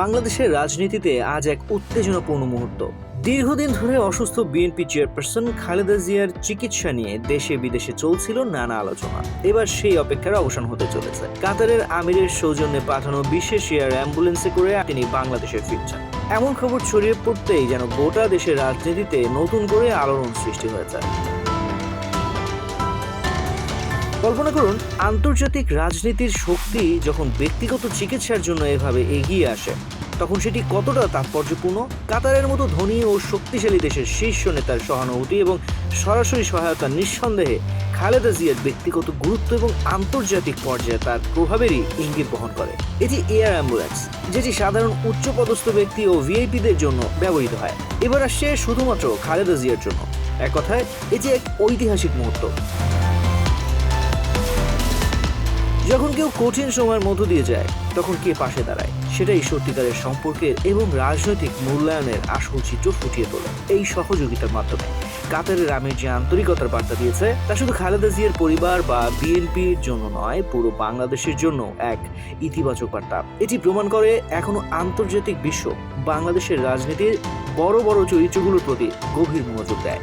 বাংলাদেশের রাজনীতিতে আজ এক উত্তেজনাপূর্ণ মুহূর্ত। দীর্ঘদিন ধরে অসুস্থ বিএনপি চেয়ারপারসন খালেদা জিয়ার চিকিৎসা নিয়ে দেশে বিদেশে চলছিল নানা আলোচনা। এবার সেই অপেক্ষার অবসান হতে চলেছে। কাতারের আমিরের সৌজন্যে পাঠানো বিশেষ এয়ার অ্যাম্বুলেন্সে করে তিনি বাংলাদেশে ফিরছেন। এমন খবর ছড়িয়ে পড়তেই যেন গোটা দেশের রাজনীতিতে নতুন করে আলোড়ন সৃষ্টি হয়েছে। কল্পনা করুন, আন্তর্জাতিক রাজনীতির শক্তি যখন ব্যক্তিগত চিকিৎসার জন্য এভাবে এগিয়ে আসে, তখন সেটি কতটা তাৎপর্যপূর্ণ? কাতারের মতো ধনী ও শক্তিশালী দেশের শীর্ষ নেতার সহানুভূতি এবং সরাসরি সহায়তা নিঃসন্দেহে খালেদা জিয়ার ব্যক্তিগত গুরুত্ব এবং আন্তর্জাতিক পর্যায়ে তার প্রভাবেরই ইঙ্গিত বহন করে। এটি এয়ার অ্যাম্বুলেন্স, যেটি সাধারণ উচ্চপদস্থ ব্যক্তি ও ভিআইপিদের জন্য ব্যবহৃত হয়। এবার আসছে শুধুমাত্র খালেদা জিয়ার জন্য। এক কথায় এটি এক ঐতিহাসিক মুহূর্ত। যখন কেউ কঠিন সময়ের মধ্য দিয়ে যায়, তখন কে পাশে দাঁড়ায়? সেটাই সত্যিকারের সম্পর্কের এবং রাজনৈতিক মূল্যায়নের আসল চিত্র ফুটিয়ে তোলে এই সহযোগিতার মাধ্যমে। কাতারের আমির যে আন্তরিকতার বার্তা দিয়েছে, তা শুধু খালেদা জিয়ার পরিবার বা বিএনপির জন্য নয়, পুরো বাংলাদেশের জন্য এক ইতিবাচক বার্তা। এটি প্রমাণ করে এখনও আন্তর্জাতিক বিশ্ব বাংলাদেশের রাজনীতির বড় বড় চরিত্রগুলোর প্রতি গভীর মনোযোগ দেয়।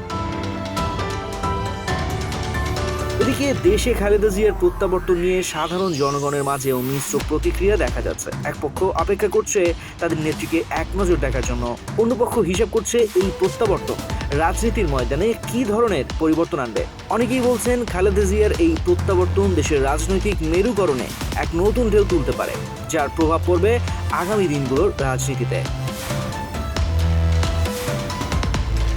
এদিকে দেশে খালেদা জিয়ার প্রত্যাবর্তন নিয়ে সাধারণ জনগণের মাঝেও মিশ্র প্রতিক্রিয়া দেখা যাচ্ছে। এক পক্ষ অপেক্ষা করছে তাদের নেত্রীকে এক নজর দেখার জন্য। অন্য পক্ষ হিসাব করছে এই প্রত্যাবর্তন। রাজনীতির ময়দানে কি ধরনের পরিবর্তন আনবে? অনেকেই বলছেন খালেদা জিয়ার এই প্রত্যাবর্তন দেশের রাজনৈতিক মেরুকরণে এক নতুন ঢেউ তুলতে পারে, যার প্রভাব পড়বে আগামী দিনগুলোর রাজনীতিতে।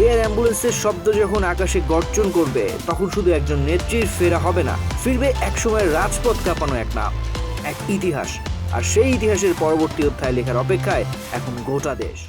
এয়ার অ্যাম্বুলেন্সের শব্দ যখন আকাশে গর্জন করবে, তখন শুধু একজন নেত্রীর ফেরা হবে না, ফিরবে একসময় রাজপথ কাঁপানো এক নাম, এক ইতিহাস। আর সেই ইতিহাসের পরবর্তী অধ্যায় লেখার অপেক্ষায় এখন গোটা দেশ।